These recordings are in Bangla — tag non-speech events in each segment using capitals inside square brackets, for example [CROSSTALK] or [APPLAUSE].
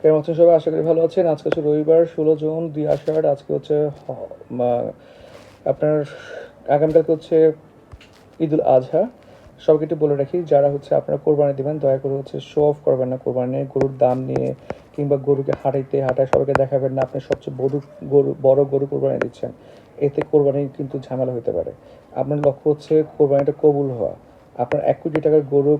কেমন আছেন সবাই আশা করি ভালো আছেন। আজকে হচ্ছে রবিবার, ষোলো জুন, দুই আষাঢ়। আজকে হচ্ছে আপনার আগামীকালকে হচ্ছে ঈদুল আজহা। সবাইকে একটু বলে রাখি, যারা হচ্ছে আপনারা কোরবানি দেবেন, দয়া করে হচ্ছে শো অফ করবেন না কোরবানি। গরুর দাম নিয়ে কিংবা গরুকে হাঁটাইতে, হাঁটায় সবাইকে দেখাবেন না, আপনি সবচেয়ে বড় গরু বড় গরু কোরবানি দিচ্ছেন। এতে কোরবানি কিন্তু ঝামেলা হতে পারে। আপনার লক্ষ্য হচ্ছে কোরবানিটা কবুল হওয়া। আপনার এক কোটি টাকার গরু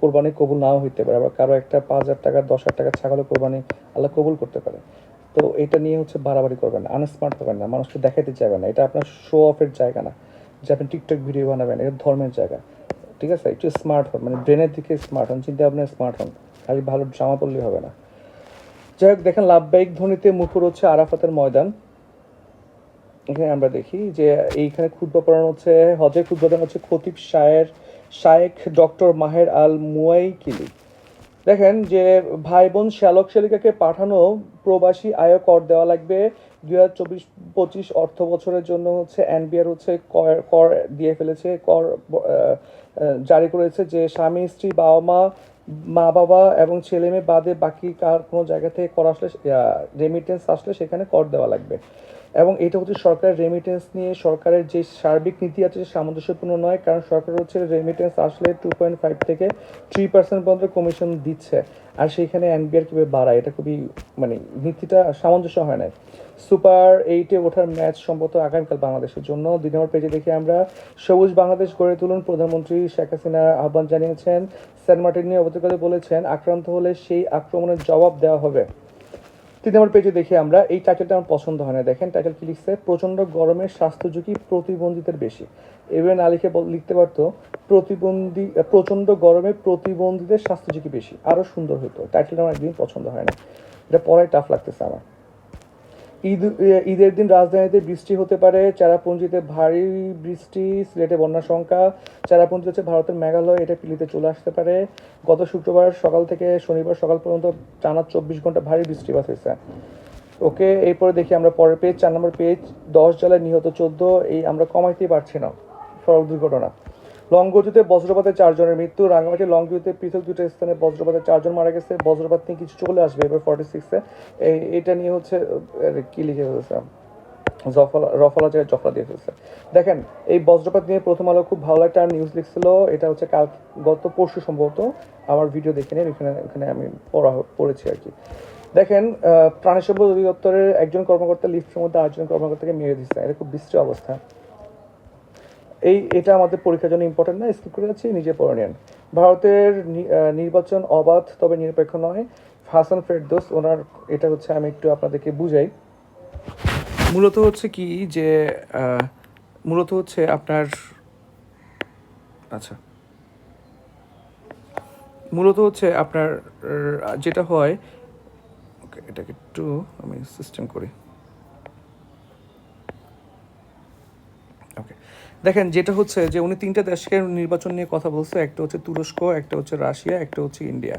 কোরবানি কবুল নাও হইতে পারে, আবার কারও একটা পাঁচ হাজার টাকা, দশ হাজার টাকার ছাগলের কোরবানি আল্লাহ কবুল করতে পারে। তো এটা নিয়ে হচ্ছে বাড়াবাড়ি করবেন না আনস্মার্ট হবেন না, মানুষকে দেখাতে চাইবেন না, এটা আপনার শো অফের জায়গা না। যে আপনি টিকটক ভিডিও বানাবেন, এটা ধর্মের জায়গা। ঠিক আছে? একটু স্মার্ট হন মানে ব্রেনের দিকে স্মার্ট হন, চিন্তা ভাবনা স্মার্ট হন, খালি ভালো জামা পরলেই হবে না। যাই হোক, দেখেন লাভবাহিক ধ্বনিতে মুখর হচ্ছে আরাফাতের ময়দান। এখানে আমরা দেখি যে এইখানে খুদ্া পড়ানো হচ্ছে, হজের ক্ষুদ্র হচ্ছে খতিব শায়ের শায়েখ ডক্টর মাহের আল মুয়াইকিলি। দেখেন যে ভাই বোন শ্যালক শালিকাকে পাঠানো প্রবাসী আয় কর দেওয়া লাগবে। দুই হাজার চব্বিশ পঁচিশ অর্থ বছরের জন্য হচ্ছে এনবিআর হচ্ছে কর কর দিয়ে ফেলেছে, কর জারি করেছে যে স্বামী, স্ত্রী বাবা মা মা বাবা এবং ছেলে মেয়ে বাদে বাকি কার কোনো জায়গা থেকে কর আসলে রেমিটেন্স আসলে সেখানে কর দেওয়া লাগবে। এবং এটা হচ্ছে সরকারের রেমিটেন্স নিয়ে সরকারের যে সার্বিক নীতি আছে সামঞ্জস্যপূর্ণ নয়, কারণ সরকার হচ্ছে রেমিটেন্স আসলে টু পয়েন্ট ফাইভ থেকে থ্রি পার্সেন্ট পর্যন্ত কমিশন দিচ্ছে। আর সেইখানে এনবিআর কীভাবে বাড়ায়, এটা খুবই মানে নীতিটা সামঞ্জস্য হয় না সুপার এইটে ওঠার ম্যাচ সম্ভবত আগামীকাল বাংলাদেশের জন্য। দুই নম্বর পেজে দেখি আমরা, সবুজ বাংলাদেশ গড়ে তুলুন, প্রধানমন্ত্রী শেখ হাসিনা আহ্বান জানিয়েছেন। সেন্ট মার্টিন নিয়ে অবতকালে বলেছেন, আক্রান্ত হলে সেই আক্রমণের জবাব দেওয়া হবে। তিন নম্বর পেজে দেখি আমরা, এই টাইটেলটা আমার পছন্দ হয় না। দেখেন টাইটেল কি লিখছে? প্রচণ্ড গরমের স্বাস্থ্য ঝুঁকি প্রতিবন্ধীদের বেশি। এবার না লিখে লিখতে পারতো, প্রতিবন্ধী প্রচণ্ড গরমে প্রতিবন্ধীদের স্বাস্থ্য ঝুঁকি বেশি। আরও সুন্দর হতো। টাইটেলটা আমার একদিন পছন্দ হয় না। এটা পড়াই টাফ লাগতেছে আমার। ঈদ ঈদের দিন রাজধানীতে বৃষ্টি হতে পারে, চারাপুঞ্জিতে ভারী বৃষ্টি, সিলেটে বন্যার সংখ্যা চারাপুঞ্জি হচ্ছে ভারতের মেঘালয়, এটা পিলিতে চলে আসতে পারে। গত শুক্রবার সকাল থেকে শনিবার সকাল পর্যন্ত টানা চব্বিশ ঘণ্টা ভারী বৃষ্টিপাত হয়েছে ওকে, এরপরে দেখি আমরা পরের পেজ, চার নম্বর পেজ, দশ জেলায় নিহত চোদ্দ, এই আমরা কমাইতেই পারছি না, সড়ক দুর্ঘটনা। লংগজুতে বজ্রপাতে চারজনের মৃত্যু রাঙামাটি লংগজুতে পৃথক দুটো স্থানে বজ্রপাতে চারজন মারা গেছে। বজ্রপাত নিয়ে কিছু চলে আসবে এবার ফর্টি সিক্সে এই, এটা নিয়ে হচ্ছে কি লিখে ফেলেছে? জফলা, রফলা জায়গায় জফলা দিয়ে ফেলছে। দেখেন, এই বজ্রপাত নিয়ে প্রথম আলো খুব ভালো একটা নিউজ লিখছিল। এটা হচ্ছে কাল, গত পরশু সম্ভবত। আমার ভিডিও দেখে নিন, এখানে এখানে আমি পড়া, পড়েছি আর কি। দেখেন প্রাণী সম্পদ অধিদপ্তরের একজন কর্মকর্তা লিফটের মধ্যে আরেকজন কর্মকর্তাকে মেরে দিচ্ছে এটা খুব বিশ্রী অবস্থা। এই, এটা আমাদের পরীক্ষার জন্য ইম্পর্টেন্ট না, স্কিপ করে যাচ্ছি, নিজে পড়ে নেন। ভারতের নির্বাচন অবাধ, তবে নিরপেক্ষ নয়। হাসান ফেরদোস, ওনার, এটা হচ্ছে আমি একটু আপনাদেরকে বুঝাই। মূলত হচ্ছে কি যে মূলত হচ্ছে আপনার আচ্ছা। মূলত হচ্ছে আপনার যেটা হয়, ওকে, এটাকে একটু আমি সিস্টেম করি ওকে দেখেন, যেটা হচ্ছে যে উনি তিনটা দেশকে নির্বাচন নিয়ে কথা বলছে, একটা হচ্ছে তুরস্ক, একটা হচ্ছে রাশিয়া, একটা হচ্ছে ইন্ডিয়া।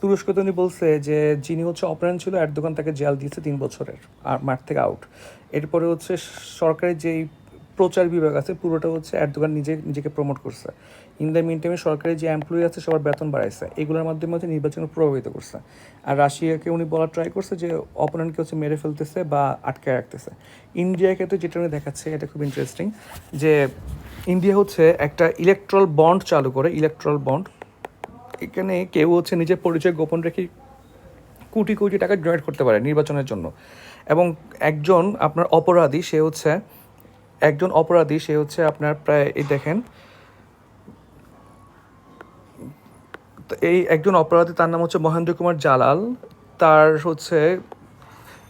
তুরস্ক তো উনি বলছে যে যিনি হচ্ছে অপরায়ণ ছিল, এরদোগান তাকে জেল দিয়েছে তিন বছরের আর মাঠ থেকে আউট এরপরে হচ্ছে সরকারের যেই প্রচার বিভাগ আছে, পুরোটা হচ্ছে এরদোগান নিজে, নিজেকে প্রমোট করছে। ইন দ্য মিন টাইমে সরকারি যে এমপ্লয়ি আছে, সবার বেতন বাড়াইছে। এগুলোর মাধ্যমে হচ্ছে নির্বাচন প্রভাবিত করছে। আর রাশিয়াকে উনি বলার ট্রাই করছে যে অপোনেন্টকে হচ্ছে মেরে ফেলতেছে বা আটকে রাখতেছে। ইন্ডিয়ার ক্ষেত্রে যেটা উনি দেখাচ্ছে, এটা খুব ইন্টারেস্টিং যে ইন্ডিয়া হচ্ছে একটা ইলেকট্রাল বন্ড চালু করে ইলেকট্রাল বন্ড এখানে কেউ হচ্ছে নিজের পরিচয় গোপন রেখে কোটি কোটি টাকা ডোনেট করতে পারে নির্বাচনের জন্য। এবং একজন আপনার অপরাধী, সে হচ্ছে একজন অপরাধী, সে হচ্ছে আপনার প্রায়, এই দেখেন। এই একজন অপরাধী, তার নাম হচ্ছে মহেন্দ্র কুমার জালাল। তার হচ্ছে,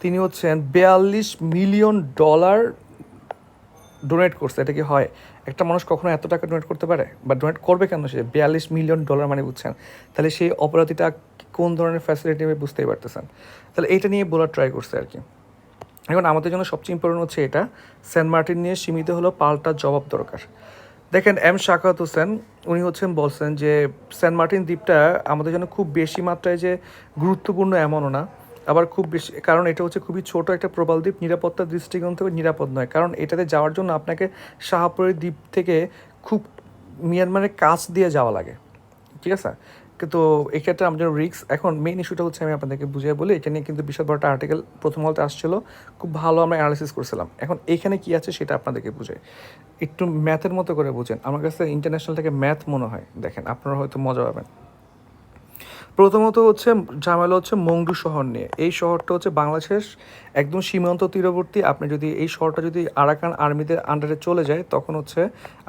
তিনি হচ্ছেন বিয়াল্লিশ মিলিয়ন ডলার ডোনেট করছে। এটা কি হয়? একটা মানুষ কখনো এত টাকা ডোনেট করতে পারে? বা ডোনেট করবে কেন সে? বিয়াল্লিশ মিলিয়ন ডলার মানে বুঝছেন। তাহলে সেই অপরাধীটা কোন ধরনের ফ্যাসিলিটি নেবে বুঝতেই পারতেছেন। তাহলে এইটা নিয়ে বলার ট্রাই করছে আর কি। এখন আমাদের জন্য সবচেয়ে ইম্পর্টেন্ট হচ্ছে এটা। সেন্ট মার্টিন নিয়ে সীমিত হলো পাল্টা জবাব দরকার। দেখেন, এম শাকাত হোসেন, উনি হচ্ছেন বলছেন যে সেন্ট মার্টিন দ্বীপটা আমাদের জন্য খুব বেশি মাত্রায় যে গুরুত্বপূর্ণ এমনও না। আবার খুব বেশি, কারণ এটা হচ্ছে খুবই ছোট একটা প্রবাল দ্বীপ, নিরাপত্তার দৃষ্টিকোণ থেকে নিরাপদ নয়। কারণ এটাতে যাওয়ার জন্য আপনাকে শাহপুরের দ্বীপ থেকে খুব মিয়ানমারের কাছ দিয়ে যাওয়া লাগে। ঠিক আছে? কিন্তু এক্ষেত্রে আমাদের রিক্স এখন মেইন ইস্যুটা হচ্ছে আমি আপনাদেরকে বুঝিয়ে বলি, এটা নিয়ে কিন্তু বিশাল বড় একটা আর্টিকেল প্রথম আলোতে আসছিল। খুব ভালো আমরা অ্যানালিসিস করছিলাম। এখন এখানে কি আছে সেটা আপনাদেরকে বুঝে একটু ম্যাথের মতো করে বুঝেন। আমার কাছে ইন্টারন্যাশনালটাকে ম্যাথ মনে হয়। দেখেন, আপনারা হয়তো মজা পাবেন। প্রথমত হচ্ছে, ঝামেলা হচ্ছে মংডু শহর নিয়ে। এই শহরটা হচ্ছে বাংলাদেশের একদম সীমান্ত তীরবর্তী। আপনি যদি এই শহরটা যদি আরাকান আর্মিদের আন্ডারে চলে যায়, তখন হচ্ছে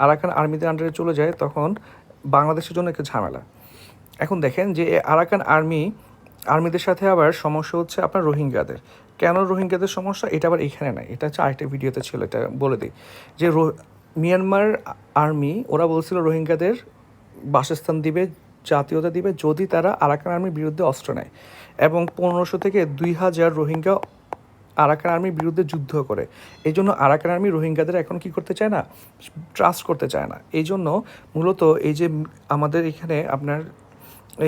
আরাকান আর্মিদের আন্ডারে চলে যায়, তখন বাংলাদেশের জন্য একটা ঝামেলা। এখন দেখেন যে আরাকান আর্মি, আর্মিদের সাথে আবার সমস্যা হচ্ছে আপনার রোহিঙ্গাদের। কেন রোহিঙ্গাদের সমস্যা? এটা আবার এখানে নাই, এটা হচ্ছে আরেকটা ভিডিওতে ছিল, এটা বলে দিই। যে মিয়ানমার আর্মি, ওরা বলছিল রোহিঙ্গাদের বাসস্থান দিবে, জাতীয়তা দিবে, যদি তারা আরাকান আর্মির বিরুদ্ধে অস্ত্র নেয়। এবং পনেরোশো থেকে দুই হাজার রোহিঙ্গা আরাকান আর্মির বিরুদ্ধে যুদ্ধ করে। এই জন্য আরাকান আর্মি রোহিঙ্গাদের এখন কি করতে চায় না? ট্রাস্ট করতে চায় না। এই জন্য মূলত এই যে আমাদের এখানে আপনার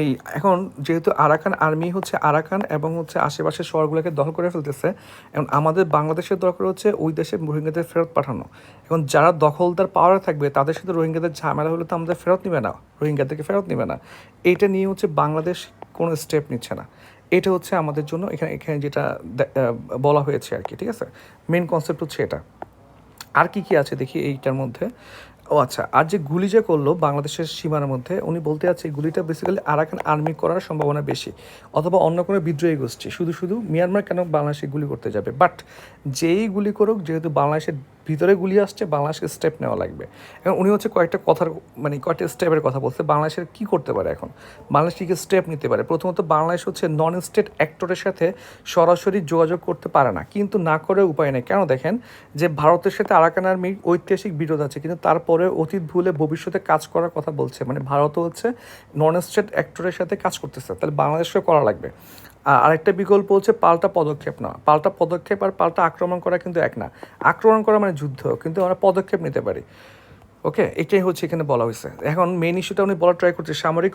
এই এখন যেহেতু আরাকান আর্মি হচ্ছে আরাকান এবং হচ্ছে আশেপাশের শহরগুলোকে দখল করে ফেলতেছে, এখন আমাদের বাংলাদেশের দরকার হচ্ছে ওই দেশে রোহিঙ্গাদের ফেরত পাঠানো। এখন যারা দখলদার পাওয়ারে থাকবে, তাদের সাথে রোহিঙ্গাদের ঝামেলা হলে তো আমাদের ফেরত নেবে না, রোহিঙ্গাদেরকে ফেরত নেবে না। এইটা নিয়ে হচ্ছে বাংলাদেশ কোনো স্টেপ নিচ্ছে না। এটা হচ্ছে আমাদের জন্য এখানে এখানে যেটা বলা হয়েছে আর কি, ঠিক আছে? মেন কনসেপ্ট হচ্ছে এটা। আর কি কি আছে দেখি এইটার মধ্যে? ও আচ্ছা আর যে গুলি যে করল বাংলাদেশের সীমানার মধ্যে, উনি বলতে আছে গুলিটা বেসিক্যালি আরাকান আর্মি করার সম্ভাবনা বেশি, অথবা অন্য কোনো বিদ্রোহী গোষ্ঠী। শুধু শুধু মিয়ানমার কেন বাংলাদেশে গুলি করতে যাবে? বাট যেই গুলি করুক, যেহেতু বাংলাদেশের ভিতরে গুলি আসছে, বাংলাদেশকে স্টেপ নেওয়া লাগবে। এবং উনি হচ্ছে কয়েকটা কথার মানে কয়েকটা স্টেপের কথা বলছে, বাংলাদেশের কি করতে পারে এখন? বাংলাদেশ কী স্টেপ নিতে পারে? প্রথমত বাংলাদেশ হচ্ছে নন স্টেট অ্যাক্টরের সাথে সরাসরি যোগাযোগ করতে পারে না। কিন্তু না করে উপায় নেই। কেন দেখেন যে ভারতের সাথে আরাকান আর্মির ঐতিহাসিক বিরোধ আছে, কিন্তু তারপরে অতীত ভুলে ভবিষ্যতে কাজ করার কথা বলছে। মানে ভারতও হচ্ছে নন স্টেট অ্যাক্টরের সাথে কাজ করতেছে। তাহলে বাংলাদেশকে করা লাগবে। আরেকটা বিকল্প হচ্ছে পাল্টা পদক্ষেপ নেওয়া। পাল্টা পদক্ষেপ আর পাল্টা আক্রমণ করা কিন্তু এক না। আক্রমণ করা মানে যুদ্ধ, কিন্তু আমরা পদক্ষেপ নিতে পারি। ওকে? এটাই হচ্ছে এখানে বলা হয়েছে। এখন মেন ইস্যুটা উনি বলা ট্রাই করছে, সামরিক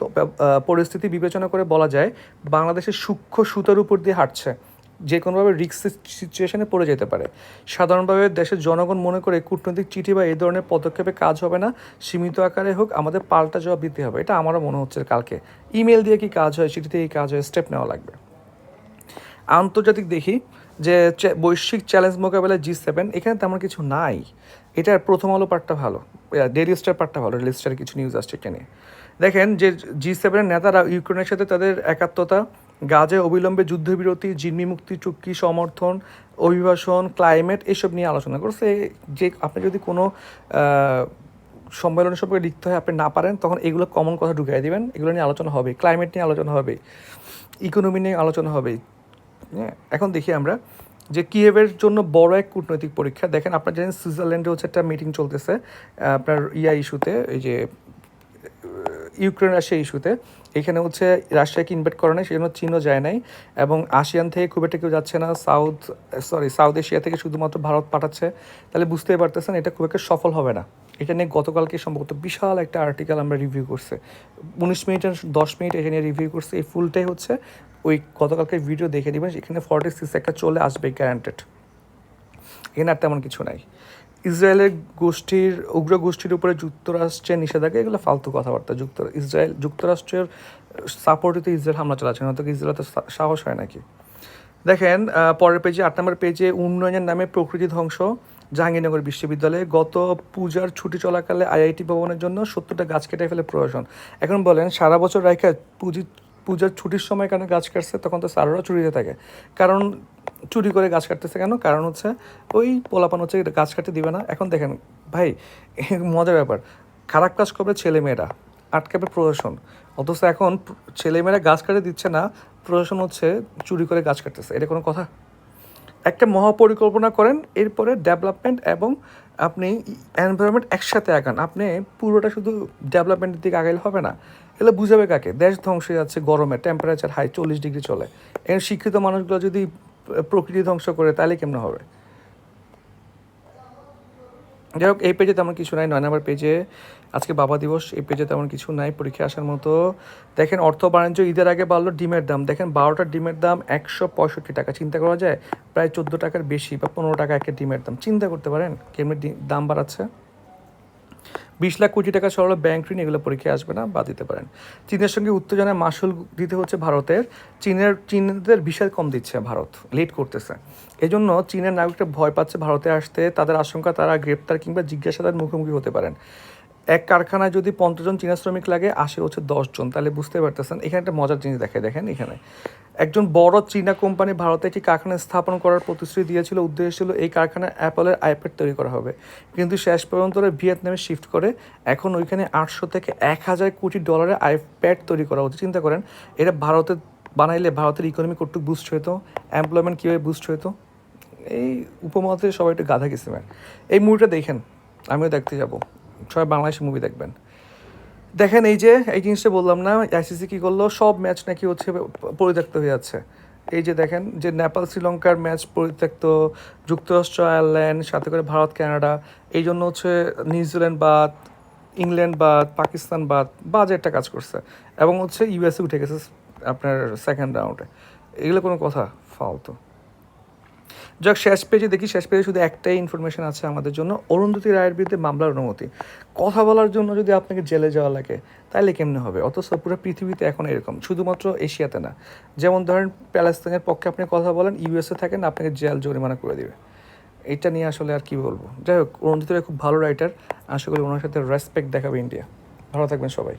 পরিস্থিতি বিবেচনা করে বলা যায়, বাংলাদেশের সূক্ষ্ম সুতার উপর দিয়ে হাঁটছে। যে কোনোভাবে রিক্স সিচুয়েশনে পড়ে যেতে পারে। সাধারণভাবে দেশের জনগণ মনে করে কূটনৈতিক চিঠি বা এই ধরনের পদক্ষেপে কাজ হবে না। সীমিত আকারে হোক, আমাদের পাল্টা জবাব দিতে হবে। এটা আমারও মনে হচ্ছে কালকে। ইমেল দিয়ে কি কাজ হয় চিঠিতে কি কাজ হয় স্টেপ নেওয়া লাগবে। আন্তর্জাতিক দেখি যে বৈশ্বিক চ্যালেঞ্জ মোকাবেলায় জি সেভেন এখানে তেমন কিছু নাই। এটার প্রথম আলো পার্টটা ভালো। ডেলি স্টার পার্টটা ভালো। ডেলি স্টার কিছু নিউজ আসছে এটা নিয়ে দেখেন যে জি সেভেনের নেতারা ইউক্রেনের সাথে তাদের একাত্মতা, গাজে অবিলম্বে যুদ্ধবিরতি, জিম্মি মুক্তি, চুক্তি, সমর্থন, অভিবাসন ক্লাইমেট এসব নিয়ে আলোচনা করছে। যে আপনি যদি কোনো সম্মেলন সম্পর্কে লিখতে হয় আপনি না পারেন, তখন এগুলো কমন কথা ঢুকিয়ে দিবেন। এগুলো নিয়ে আলোচনা হবে। ক্লাইমেট নিয়ে আলোচনা হবে। ইকোনমি নিয়ে আলোচনা হবে। এখন দেখি আমরা যে কিয়েভের জন্য বড় এক কূটনৈতিক পরীক্ষা। দেখেন আপনার জানেন সুইজারল্যান্ডে হচ্ছে একটা মিটিং চলতেছে আপনার ইয়া ইস্যুতে, এই যে ইউক্রেন রাশিয়া ইস্যুতে। এখানে হচ্ছে রাশিয়াকে ইনভাইট করে নাই, সেজন্য চীনও যায় নাই। এবং আসিয়ান থেকে খুব একটা কেউ যাচ্ছে না, সাউথ সরি সাউথ এশিয়া থেকে শুধুমাত্র ভারত পাঠাচ্ছে। তাহলে বুঝতেই পারতেছেন, এটা খুব একটা সফল হবে না। এটা নিয়ে গতকালকে সম্ভবত বিশাল একটা আর্টিকেল আমরা রিভিউ করছে। উনিশ মিনিটের দশ মিনিট এখানে রিভিউ করছে। এই ফুলটাই হচ্ছে ওই গতকালকে ভিডিও দেখে নেবেন এখানে ফর্টি সিক্স একটা চলে আসবে গ্যারান্টেড এখানে আর তেমন কিছু নাই। ইসরায়েলের গোষ্ঠীর, উগ্র গোষ্ঠীর উপরে যুক্তরাষ্ট্রের নিষেধাজ্ঞা, এগুলো ফালতু কথাবার্তা। যুক্ত, ইসরায়েল, যুক্তরাষ্ট্রের সাপোর্টিতে ইসরায়েল হামলা চালাচ্ছে না তো ইসরায়েল তো সাহস হয় নাকি? দেখেন পরের পেজে আট নম্বর পেজে উন্নয়নের নামে প্রকৃতি ধ্বংস। জাহাঙ্গীরনগর বিশ্ববিদ্যালয়ে গত পূজার ছুটি চলাকালে আইআইটি ভবনের জন্য সত্তরটা গাছ কেটে ফেলে প্রয়োজন। এখন বলেন, সারা বছর রাখা পুঁজি পূজার ছুটির সময় কেন গাছ কাটছে? তখন তো স্যাররা চুরিতে থাকে। কারণ, চুরি করে গাছ কাটতেছে কেন? কারণ হচ্ছে, ওই পোলাপান হচ্ছে গাছ কাটতে দিবে না। এখন দেখেন, ভাই, [LAUGHS] মজার ব্যাপার। খারাপ কাজ করবে ছেলেমেয়েরা, আটকাবে প্রশাসন। অথচ এখন ছেলেমেয়েরা গাছ কাটে দিচ্ছে না, প্রশাসন হচ্ছে চুরি করে গাছ কাটতেছে। এটা কোনো কথা? একটা মহাপরিকল্পনা করেন, এরপরে ডেভেলপমেন্ট এবং আপনি এনভায়রনমেন্ট একসাথে আগান। আপনি পুরোটা শুধু ডেভেলপমেন্টের দিকে আগাইলে হবে না, এগুলো বুঝাবে কাকে? দেশ ধ্বংস হয়ে যাচ্ছে, গরমে টেম্পারেচার হাই চল্লিশ ডিগ্রি চলে। এখানে শিক্ষিত মানুষগুলো যদি প্রকৃতি ধ্বংস করে, তাহলে কেমন হবে? যাই হোক এই পেজে তেমন কিছু নাই, নয় নম্বর পেজে আজকে বাবা দিবস, এই পেজে তেমন কিছু নাই পরীক্ষা আসার মতো। দেখেন অর্থ বাণিজ্য ঈদের আগে বাড়লো ডিমের দাম। দেখেন বারোটা ডিমের দাম একশো পঁয়ষট্টি টাকা। চিন্তা করা যায়, প্রায় চোদ্দ টাকার বেশি বা পনেরো টাকা একটা ডিমের দাম। চিন্তা করতে পারেন কেমনি দাম বাড়াচ্ছে? বিশ লাখ কোটি টাকা সরল ব্যাংক ঋণ এগুলো পরীক্ষায় আসবে না বা দিতে পারেন। চীনের সঙ্গে উত্তেজনায় মাসুল দিতে হচ্ছে ভারতের। চীনের, চীনদের বিশাল কম দিচ্ছে ভারত লেট করতেছে। এজন্য চীনের নাগরিকরা ভয় পাচ্ছে ভারতে আসতে, তাদের আশঙ্কা তারা গ্রেপ্তার কিংবা জিজ্ঞাসাবাদের মুখোমুখি হতে পারেন। এক কারখানায় যদি পঞ্চাশ জন চীনা শ্রমিক লাগে আসে হচ্ছে দশজন তাহলে বুঝতে পারতেছেন, এখানে একটা মজার জিনিস দেখায়, দেখেন এখানে। একজন বড় চীনা কোম্পানি ভারতে একটি কারখানা স্থাপন করার প্রতিশ্রুতি দিয়েছিল, উদ্দেশ্য ছিল এই কারখানায় অ্যাপলের আইপ্যাড তৈরি করা হবে। কিন্তু শেষ পর্যন্ত ভিয়েতনামে শিফট করে, এখন ওইখানে আটশো থেকে এক হাজার কোটি ডলারের আইপ্যাড তৈরি করা হচ্ছে। চিন্তা করেন, এটা ভারতে বানাইলে ভারতের ইকোনমি কতটুকু বুস্ট হতো এমপ্লয়মেন্ট কীভাবে বুস্ট হতো এই উপমহাদেশে সবাই একটু গাধা কিসিমের এই মুভিটা দেখেন, আমিও দেখতে যাব। সবাই বাংলাদেশি মুভি দেখবেন। দেখেন এই যে, এই জিনিসটা বললাম না আইসিসি কী করল? সব ম্যাচ নাকি হচ্ছে পরিত্যক্ত হয়ে যাচ্ছে এই যে দেখেন, যে নেপাল, শ্রীলঙ্কার ম্যাচ পরিত্যক্ত, যুক্তরাষ্ট্র, আয়ারল্যান্ড, সাথে করে ভারত, কানাডা, এই জন্য হচ্ছে নিউজিল্যান্ড বাদ, ইংল্যান্ড বাদ, পাকিস্তান বাদ, বাজে একটা কাজ করছে। এবং হচ্ছে ইউএসএ উঠে গেছে আপনার সেকেন্ড রাউন্ডে এগুলো কোনো কথা, ফালতু। যাক, শেষ পেজে দেখি, শেষ পেজে শুধু একটাই ইনফরমেশন আছে আমাদের জন্য। অরুন্ধতী রায়ের বিরুদ্ধে মামলার অনুমতি। কথা বলার জন্য যদি আপনাকে জেলে যাওয়া লাগে তাহলে কেমনে হবে? অথচ পুরো পৃথিবীতে এখন এরকম, শুধুমাত্র এশিয়াতে না। যেমন ধরেন, প্যালেস্তাইনের পক্ষে আপনি কথা বলেন, ইউএসএ থাকেন, আপনাকে জেল জরিমানা করে দেবে। এটা নিয়ে আসলে আর কি বলব? যাই হোক, অরুন্ধতী রায় খুব ভালো রাইটার আশা করি ওনার সাথে রেসপেক্ট দেখাবে ইন্ডিয়া ভালো থাকবেন সবাই।